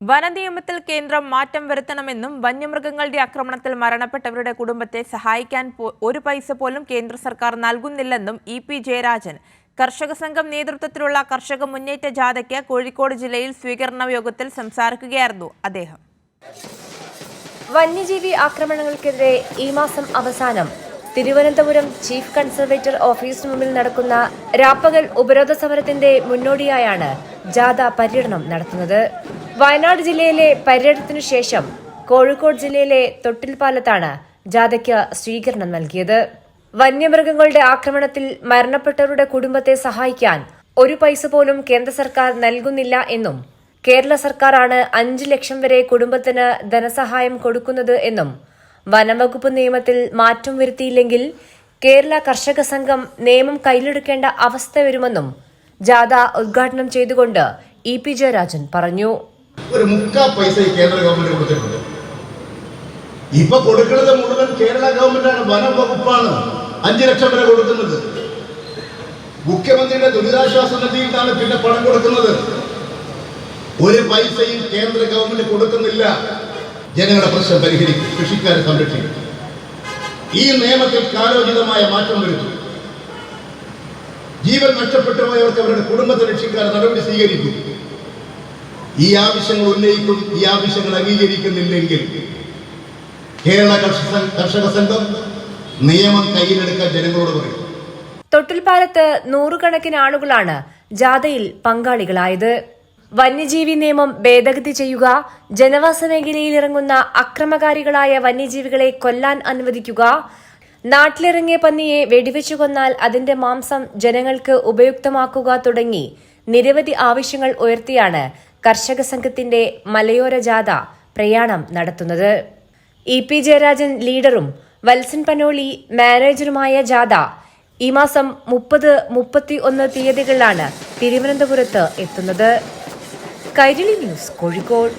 വനനിയമത്തിൽ കേന്ദ്രം മാറ്റം വരുത്തണമെന്നും വന്യമൃഗങ്ങളുടെ ആക്രമണത്തിൽ മരണപ്പെട്ടവരുടെ കുടുംബത്തെ സഹായിക്കാൻ ഒരു പൈസ പോലും കേന്ദ്ര സർക്കാർ നൽകുന്നില്ലെന്നും ഇ പി ജയരാജൻ. കർഷക സംഘം നേതൃത്വത്തിലുള്ള കർഷക മുന്നേറ്റ ജാഥയ്ക്ക് കോഴിക്കോട് ജില്ലയിൽ സ്വീകരണ യോഗത്തിൽ സംസാരിക്കുകയായിരുന്നു അദ്ദേഹം. വന്യജീവി ആക്രമണങ്ങൾക്കെതിരെ ഈ മാസം അവസാനം തിരുവനന്തപുരം ചീഫ് കൺസർവേറ്റർ ഓഫീസിന് മുമ്പിൽ നടക്കുന്ന രാപ്പകൽ ഉപരോധ സമരത്തിന്റെ മുന്നോടിയായാണ് ജാഥ പര്യടനം നടത്തുന്നത്. വയനാട് ജില്ലയിലെ പര്യടനത്തിനു ശേഷം കോഴിക്കോട് ജില്ലയിലെ തൊട്ടിൽപ്പാലത്താണ് ജാഥയ്ക്ക് സ്വീകരണം നൽകിയത്. വന്യമൃഗങ്ങളുടെ ആക്രമണത്തിൽ മരണപ്പെട്ടവരുടെ കുടുംബത്തെ സഹായിക്കാൻ ഒരു പൈസ പോലും കേന്ദ്ര സർക്കാർ നൽകുന്നില്ല എന്നും കേരള സർക്കാരാണ് അഞ്ച് ലക്ഷം വരെ കുടുംബത്തിന് ധനസഹായം കൊടുക്കുന്നത് എന്നും വനംവകുപ്പ് നിയമത്തിൽ മാറ്റം വരുത്തിയില്ലെങ്കിൽ കേരള കർഷക സംഘം നിയമം കയ്യിലെടുക്കേണ്ട അവസ്ഥ വരുമെന്നും ജാഥ ഉദ്ഘാടനം ചെയ്തുകൊണ്ട് ഇ പി ജയരാജൻ പറഞ്ഞു. ഒരു മുക്കാ പൈസ ഈ കേന്ദ്ര ഗവൺമെന്റ് കൊടുത്തിട്ടുണ്ട്. ഇപ്പൊ കൊടുക്കുന്നത് മുഴുവൻ കേരള ഗവൺമെന്റാണ് വനം വകുപ്പാണ്. അഞ്ചു ലക്ഷം വരെ കൊടുക്കുന്നത്. മുഖ്യമന്ത്രിയുടെ ദുരിതാശ്വാസ നിധിയിൽ നിന്നാണ് പിന്നെ പണം കൊടുക്കുന്നത്. ഒരു പൈസയും കേന്ദ്ര ഗവൺമെന്റ് കൊടുക്കുന്നില്ല. ജനങ്ങളുടെ പ്രശ്നം പരിഹരിക്കും കൃഷിക്കാരെ സംരക്ഷിക്കും. ഈ നിയമത്തിൽ കാലോചിതമായ മാറ്റം വരുത്തും. ജീവൻ നഷ്ടപ്പെട്ടു പോയവർക്ക് അവരുടെ കുടുംബത്തെ രക്ഷിക്കാൻ നടപടി സ്വീകരിക്കും. ഈ ആവശ്യങ്ങൾ ഉന്നയിക്കും ഈ ആവശ്യങ്ങൾ അംഗീകരിക്കുന്നില്ലെങ്കിൽ കേരള കർഷക സംഘം നിയമം കയ്യിലെടുക്കാൻ ജനങ്ങളോട് പറയും. തൊട്ടിൽപ്പാലത്ത് നൂറുകണക്കിന് ആളുകളാണ് ജാഥയിൽ പങ്കാളികളായത്. വന്യജീവി നിയമം ഭേദഗതി ചെയ്യുക ജനവാസ മേഖലയിൽ ഇറങ്ങുന്ന അക്രമകാരികളായ വന്യജീവികളെ കൊല്ലാൻ അനുവദിക്കുക നാട്ടിലിറങ്ങിയ പന്നിയെ വെടിവെച്ചു കൊന്നാൽ അതിന്റെ മാംസം ജനങ്ങൾക്ക് ഉപയുക്തമാക്കുക തുടങ്ങി നിരവധി ആവശ്യങ്ങൾ ഉയർത്തിയാണ് കർഷക സംഘത്തിന്റെ മലയോര ജാഥ പ്രയാണം നടത്തുന്നത്. ഇ പി ജയരാജൻ ലീഡറും വത്സൻ പനോളി മാനേജറുമായ ജാഥ ഈ മാസം മുപ്പത് മുപ്പത്തി ഒന്ന് തീയതികളിലാണ് തിരുവനന്തപുരത്ത് എത്തുന്നത്. കൈരളി ന്യൂസ് കോഴിക്കോട്.